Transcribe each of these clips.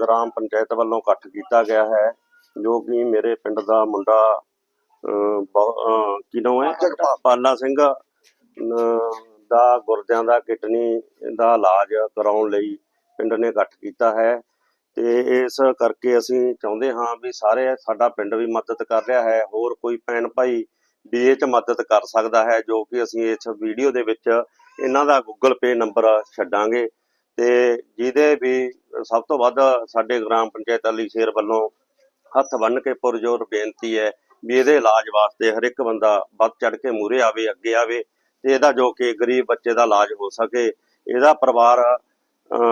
Gram panchayat ਵੱਲੋਂ ਇਕੱਠ ਕੀਤਾ ਗਿਆ ਹੈ ਜੋ ਕਿ ਮੇਰੇ ਪਿੰਡ ਦਾ ਮੁੰਡਾ ਅਹ, ਬਹੁ- ਅਹ, ਕੀ ਨਾਮ ਹੈ। ਪਾਲਾ ਸਿੰਘ ਦਾ ਗੁਰਦਿਆਂ ਦਾ ਕਿਡਨੀ ਦਾ ਇਲਾਜ ਕਰਾਉਣ ਲਈ ਪਿੰਡ ਨੇ ਇਕੱਠ ਕੀਤਾ ਹੈ ਤੇ ਇਸ ਕਰਕੇ ਅਸੀਂ ਚਾਹੁੰਦੇ ਹਾਂ ਵੀ ਸਾਰੇ ਸਾਡਾ ਪਿੰਡ ਵੀ ਮਦਦ ਕਰ ਰਿਹਾ ਹੈ ਹੋਰ ਕੋਈ ਭੈਣ ਭਾਈ ਵੀ ਇਹ ਚ ਮਦਦ ਕਰ ਸਕਦਾ ਹੈ ਜੋ ਕਿ ਅਸੀਂ ਇਸ ਵੀਡੀਓ ਦੇ ਵਿੱਚ ਇਹਨਾਂ ਦਾ ਗੂਗਲ ਪੇ ਨੰਬਰ ਛੱਡਾਂਗੇ ਤੇ ਜਿਹਦੇ ਵੀ ਸਭ ਤੋਂ ਵੱਧ ਸਾਡੇ ਗ੍ਰਾਮ ਪੰਚਾਇਤ ਅਲੀ ਸ਼ੇਰ ਵੱਲੋਂ ਹੱਥ ਬੰਨ ਕੇ ਪੁਰਜੋਰ ਬੇਨਤੀ ਹੈ ਵੀ ਇਹਦੇ ਇਲਾਜ ਵਾਸਤੇ ਹਰ ਇੱਕ ਬੰਦਾ ਵੱਧ ਚੜ ਕੇ ਮੂਰੇ ਆਵੇ, ਅੱਗੇ ਆਵੇ ਤੇ ਇਹਦਾ ਜੋ ਕਿ ਗਰੀਬ ਬੱਚੇ ਦਾ ਇਲਾਜ ਹੋ ਸਕੇ। ਇਹਦਾ ਪਰਿਵਾਰ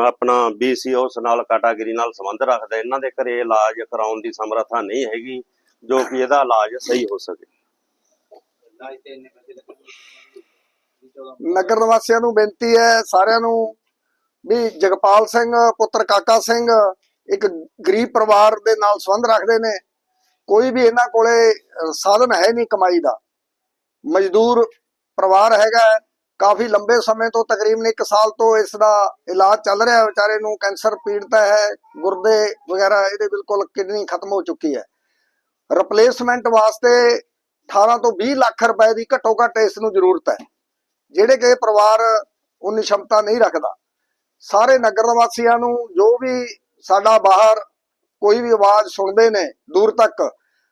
ਆਪਣਾ ਬੀਸੀਓਸ ਨਾਲ ਕੈਟਾਗਰੀ ਨਾਲ ਸੰਬੰਧ ਰੱਖਦਾ ਇਹਨਾਂ ਦੇ ਘਰੇ ਇਲਾਜ ਕਰਾਉਣ ਦੀ ਸਮਰੱਥਾ ਨਹੀਂ ਹੈਗੀ ਜੋ ਕਿ ਇਹਦਾ ਇਲਾਜ ਸਹੀ ਹੋ ਸਕੇ। ਨਗਰ ਨਿਵਾਸੀਆਂ ਨੂੰ ਬੇਨਤੀ ਹੈ ਸਾਰਿਆਂ ਨੂੰ ਵੀ ਜਗਪਾਲ ਸਿੰਘ, ਪੁੱਤਰ ਕਾਕਾ ਸਿੰਘ ਇੱਕ ਗਰੀਬ ਪਰਿਵਾਰ ਦੇ ਨਾਲ ਸੰਬੰਧ ਰੱਖਦੇ ਨੇ। ਕੋਈ ਵੀ ਇਹਨਾਂ ਕੋਲੇ ਸਾਧਨ ਹੈ ਨਹੀਂ ਕਮਾਈ ਦਾ। ਮਜ਼ਦੂਰ ਪਰਿਵਾਰ ਹੈਗਾ ਕਾਫੀ ਲੰਬੇ ਸਮੇਂ ਤੋਂ, ਤਕਰੀਬਨ 1 ਸਾਲ ਤੋਂ ਇਸ ਦਾ ਇਲਾਜ ਚੱਲ ਰਿਹਾ ਵਿਚਾਰੇ ਨੂੰ ਕੈਂਸਰ ਪੀੜਤ ਹੈ। ਗੁਰਦੇ ਵਗੈਰਾ ਇਹਦੇ ਬਿਲਕੁਲ ਕਿਡਨੀ ਖਤਮ ਹੋ ਚੁੱਕੀ ਹੈ। ਰਿਪਲੇਸਮੈਂਟ ਵਾਸਤੇ 18 ਤੋਂ 20 ਲੱਖ ਰੁਪਏ ਦੀ ਘੱਟੋ ਘੱਟ ਇਸ ਨੂੰ ਜ਼ਰੂਰਤ ਹੈ। ਜਿਹੜੇ ਕਿ ਪਰਿਵਾਰ ਉਨੀ ਸ਼ਮਤਾ ਨਹੀਂ ਰੱਖਦਾ। ਸਾਰੇ ਨਗਰ ਨਿਵਾਸੀਆਂ ਨੂੰ ਜੋ ਵੀ ਸਾਡਾ ਬਾਹਰ ਕੋਈ ਵੀ ਆਵਾਜ਼ ਸੁਣਦੇ ਨੇ ਦੂਰ ਤੱਕ,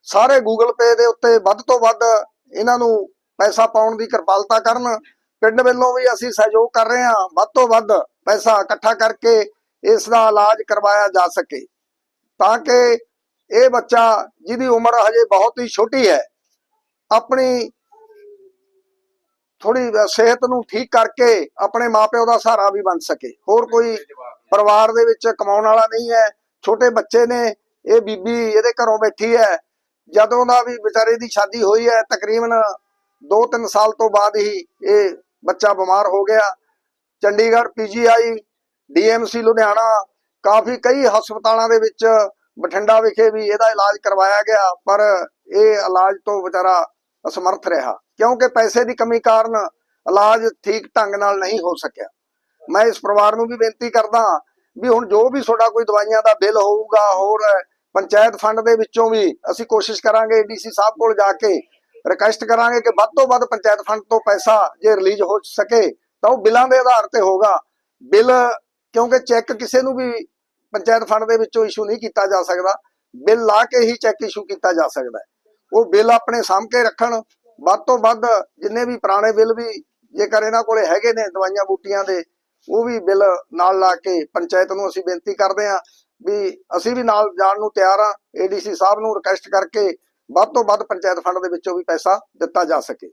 ਸਾਰੇ ਗੂਗਲ ਪੇ ਦੇ ਉੱਤੇ ਵੱਧ ਤੋਂ ਵੱਧ ਇਹਨਾਂ ਨੂੰ ਪੈਸਾ ਪਾਉਣ ਦੀ ਕਿਰਪਾਲਤਾ ਕਰਨ। ਪਿੰਡ ਵੱਲੋਂ ਵੀ ਅਸੀਂ ਸਹਿਯੋਗ ਕਰ ਰਹੇ ਹਾਂ, ਵੱਧ ਤੋਂ ਵੱਧ ਪੈਸਾ ਇਕੱਠਾ ਕਰਕੇ ਇਸ ਦਾ ਇਲਾਜ ਕਰਵਾਇਆ ਜਾ ਸਕੇ। ਤਾਂ ਕਿ ਇਹ ਬੱਚਾ, ਜਿਹਦੀ ਉਮਰ ਹਜੇ ਬਹੁਤ ਹੀ ਛੋਟੀ ਹੈ, ਆਪਣੀ ਥੋੜੀ ਸਿਹਤ ਨੂੰ ਠੀਕ ਕਰਕੇ ਆਪਣੇ ਮਾਪਿਓ ਦਾ ਸਹਾਰਾ ਵੀ ਬਣ ਸਕੇ। ਹੋਰ ਕੋਈ ਪਰਿਵਾਰ ਦੇ ਵਿੱਚ ਕਮਾਉਣ ਵਾਲਾ ਨਹੀਂ ਹੈ। ਛੋਟੇ ਬੱਚੇ ਨੇ, ਇਹ ਬੀਬੀ ਇਹਦੇ ਘਰੋਂ ਬੈਠੀ ਹੈ। ਜਦੋਂ ਦਾ ਵੀ ਵਿਚਾਰੇ ਦੀ ਸ਼ਾਦੀ ਹੋਈ ਹੈ, ਤਕਰੀਬਨ 2-3 ਸਾਲ ਤੋਂ ਬਾਅਦ ਹੀ ਇਹ ਬੱਚਾ ਬਿਮਾਰ ਹੋ ਗਿਆ। ਚੰਡੀਗੜ੍ਹ ਪੀਜੀਆਈ ਡੀਐਮਸੀ ਲੁਧਿਆਣਾ, ਕਾਫੀ ਕਈ ਹਸਪਤਾਲਾਂ ਦੇ ਵਿੱਚ ਬਠਿੰਡਾ ਵਿਖੇ ਵੀ ਇਹਦਾ ਇਲਾਜ ਕਰਵਾਇਆ ਗਿਆ। ਪਰ ਇਹ ਇਲਾਜ ਤੋਂ ਵਿਚਾਰਾ ਅਸਮਰਥ ਰਿਹਾ, ਕਿਉਂਕਿ ਪੈਸੇ ਦੀ ਕਮੀ ਕਾਰਨ ਇਲਾਜ ਠੀਕ ਢੰਗ ਨਾਲ ਨਹੀਂ ਹੋ ਸਕਿਆ। ਮੈਂ ਇਸ ਪਰਿਵਾਰ ਨੂੰ ਵੀ ਬੇਨਤੀ ਕਰਦਾ ਵੀ ਹੁਣ ਜੋ ਵੀ ਤੁਹਾਡਾ ਕੋਈ ਦਵਾਈਆਂ ਦਾ ਬਿੱਲ ਹੋਊਗਾ, ਹੋਰ ਪੰਚਾਇਤ ਫੰਡ ਦੇ ਵਿੱਚੋਂ ਵੀ ਅਸੀਂ ਕੋਸ਼ਿਸ਼ ਕਰਾਂਗੇ ਡੀਸੀ ਸਾਹਿਬ ਕੋਲ ਜਾ ਕੇ ਰਿਕਵੈਸਟ ਕਰਾਂਗੇ ਕਿ ਵੱਧ ਤੋਂ ਵੱਧ ਪੰਚਾਇਤ ਫੰਡ ਤੋਂ ਪੈਸਾ ਜੇ ਰਿਲੀਜ਼ ਹੋ ਸਕੇ, ਤਾਂ ਉਹ ਬਿੱਲਾਂ ਦੇ ਆਧਾਰ ਤੇ ਹੋਗਾ ਬਿੱਲ, ਕਿਉਂਕਿ ਚੈੱਕ ਕਿਸੇ ਨੂੰ ਵੀ ਪੰਚਾਇਤ ਫੰਡ ਦੇ ਵਿੱਚੋਂ ਇਸ਼ੂ ਨਹੀਂ ਕੀਤਾ ਜਾ ਸਕਦਾ, ਬਿੱਲ ਲਾ ਕੇ ਹੀ ਚੈੱਕ ਇਸ਼ੂ ਕੀਤਾ ਜਾ ਸਕਦਾ ਹੈ। ਉਹ ਬਿੱਲ ਆਪਣੇ ਸਾਂਭ ਕੇ ਰੱਖਣ। ਵੱਧ ਤੋਂ ਵੱਧ ਜਿੰਨੇ ਵੀ ਪੁਰਾਣੇ ਬਿੱਲ ਵੀ ਜੇਕਰ ਇਹਨਾਂ ਕੋਲੇ ਹੈਗੇ ਨੇ ਦਵਾਈਆਂ ਬੂਟੀਆਂ ਦੇ, ਉਹ ਵੀ ਬਿੱਲ ਨਾਲ ਲਾ ਕੇ ਪੰਚਾਇਤ ਨੂੰ ਅਸੀਂ ਬੇਨਤੀ ਕਰਦੇ ਹਾਂ ਵੀ ਅਸੀਂ ਵੀ ਨਾਲ ਜਾਣ ਨੂੰ ਤਿਆਰ ਹਾਂ। ਏਡੀਸੀ ਸਾਹਿਬ ਨੂੰ ਰਿਕਵੈਸਟ ਕਰਕੇ ਵੱਧ ਤੋਂ ਵੱਧ ਪੰਚਾਇਤ ਫੰਡ ਦੇ ਵਿੱਚੋਂ ਵੀ ਪੈਸਾ ਦਿੱਤਾ ਜਾ ਸਕੇ।